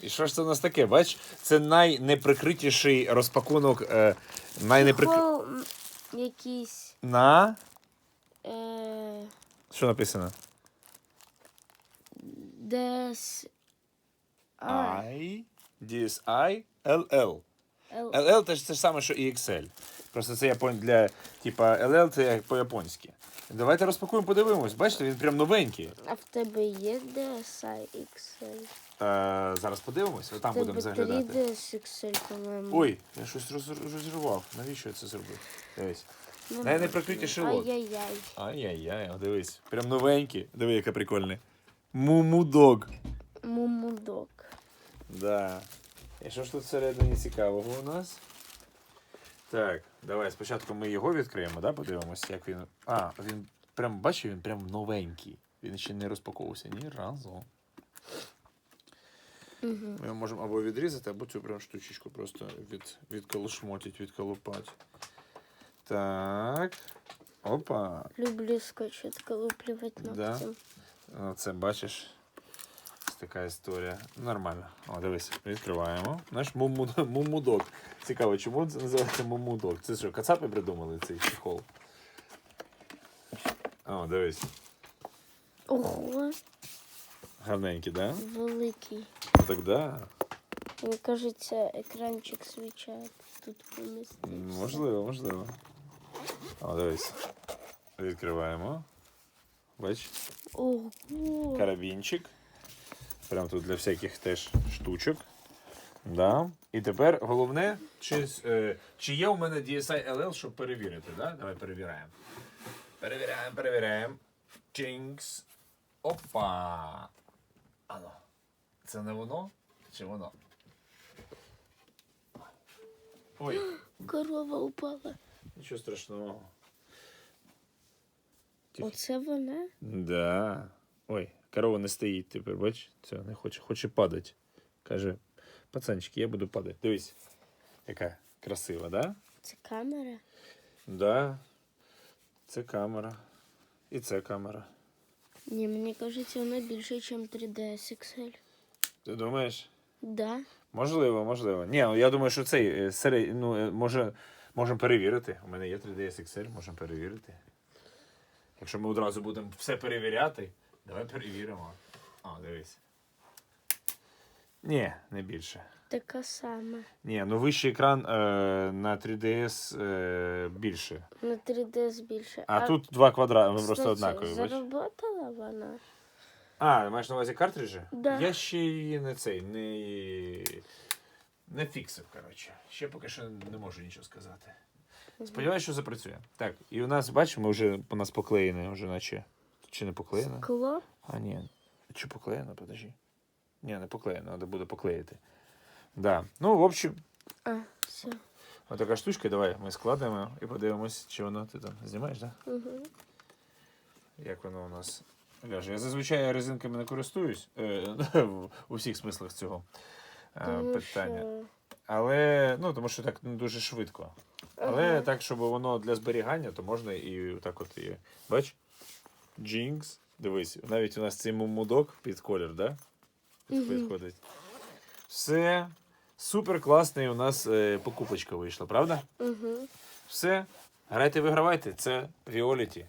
І що ж це у нас таке? Бач, це найнеприкритіший розпакунок. Е, найнеприк... Якийсь. На. Е, Що написано? дес. I. DSI LL. LL це ж те ж саме, що і XL. Просто це япон для, типа, LL це як по-японськи. Давайте розпакуємо, подивимось. Бачите, він прям новенький. А в тебе є DSI XL? Е, зараз подивимось, В тебе будемо заглядати. 3DS XL, по-моєму. Ой, я щось роз- розірвав. Навіщо я це зробив? Дивись. Ну, найнеприкритіший лот. Ай-яй-яй. Ай-яй-яй, о, дивись. Прям новенький. Диви, яке прикольне. Мумудог. Мумудок. Да. І що ж тут всередині цікавого у нас? Так, давай спочатку ми його відкриємо, да? подивимося, як він. А, він прям, бачиш, він прям новенький. Він ще не розпаковувався ні разу. Угу. Ми його можемо або відрізати, або цю прям штучечку просто від, відколошмотить, відколупати. Так. Опа. Люблю скотч відколуплювати Да. ногтем. Ну, це бачиш. Така історія. Нормально. О, дивись, відкриваємо. Наш мумудок. Цікаво, чому це називається мумудок? Це що, кацапи придумали цей чехол? О, дивись. Ого, Гарненький, да? великий. Ну так да. Мені кажеться, екранчик свіча тут помістився. Можливо, можливо. О, дивись. Відкриваємо. Бач, Ого. карабінчик. Прям тут для всяких теж штучок. Да. І тепер головне, чи, е, чи є у мене DSI LL, щоб перевірити. Да? Давай перевіряємо. Перевіряємо, перевіряємо. Чинкс. Опа. Ано. Це не воно? Чи воно? Ой, Корова упала. нічого страшного. Оце вона? Да. Ой, корова не стоїть тепер, бач? Це не хоче, хоче падати. Каже, пацанчики, я буду падати. Дивись, яка красива, да? Це камера? Да. Це камера. І це камера. Ні, мені кажеться, вона більше, ніж 3DS XL. Ти думаєш? Да. Можливо, можливо. Ні, ну, я думаю, що цей е, серед... ну, е, може, можемо перевірити. У мене є 3DS XL, можемо перевірити. Якщо ми одразу будемо все перевіряти, давай перевіримо. О, дивись. Ні, не більше. Така сама. Ні, ну вищий екран е, на 3DS е, більше. На 3DS більше. А, тут два квадрати, вони просто однакові. бач? Заработала вона? А, маєш на увазі картриджі? Да. Я ще її не цей, не, не фіксив, коротше. Ще поки що не можу нічого сказати. Сподіваюся, що запрацює. Так, і у нас, бачимо, вже у нас поклеєне, вже наче. Чи не поклеєно? Скло? А, ні. Чи поклеєно, подожди. Ні, не поклеєно, треба буде поклеїти. Да. Ну, в общем, А, все. Ось така штучка, давай ми складемо і подивимось, чи воно ти там знімаєш, так? Да? Угу. Як воно у нас ляже. Я зазвичай резинками не користуюсь е, у всіх смислах цього е, питання. що... Але, ну, тому що так ну, дуже швидко. Але Ага. так, щоб воно для зберігання, то можна і так от і. Бач? Джинкс. Дивись, навіть у нас цей мумудок під колір, да? Підходить. Все. Супер класний у нас е, покупочка вийшла, правда? Угу. Все. Грайте, вигравайте. Це Віоліті.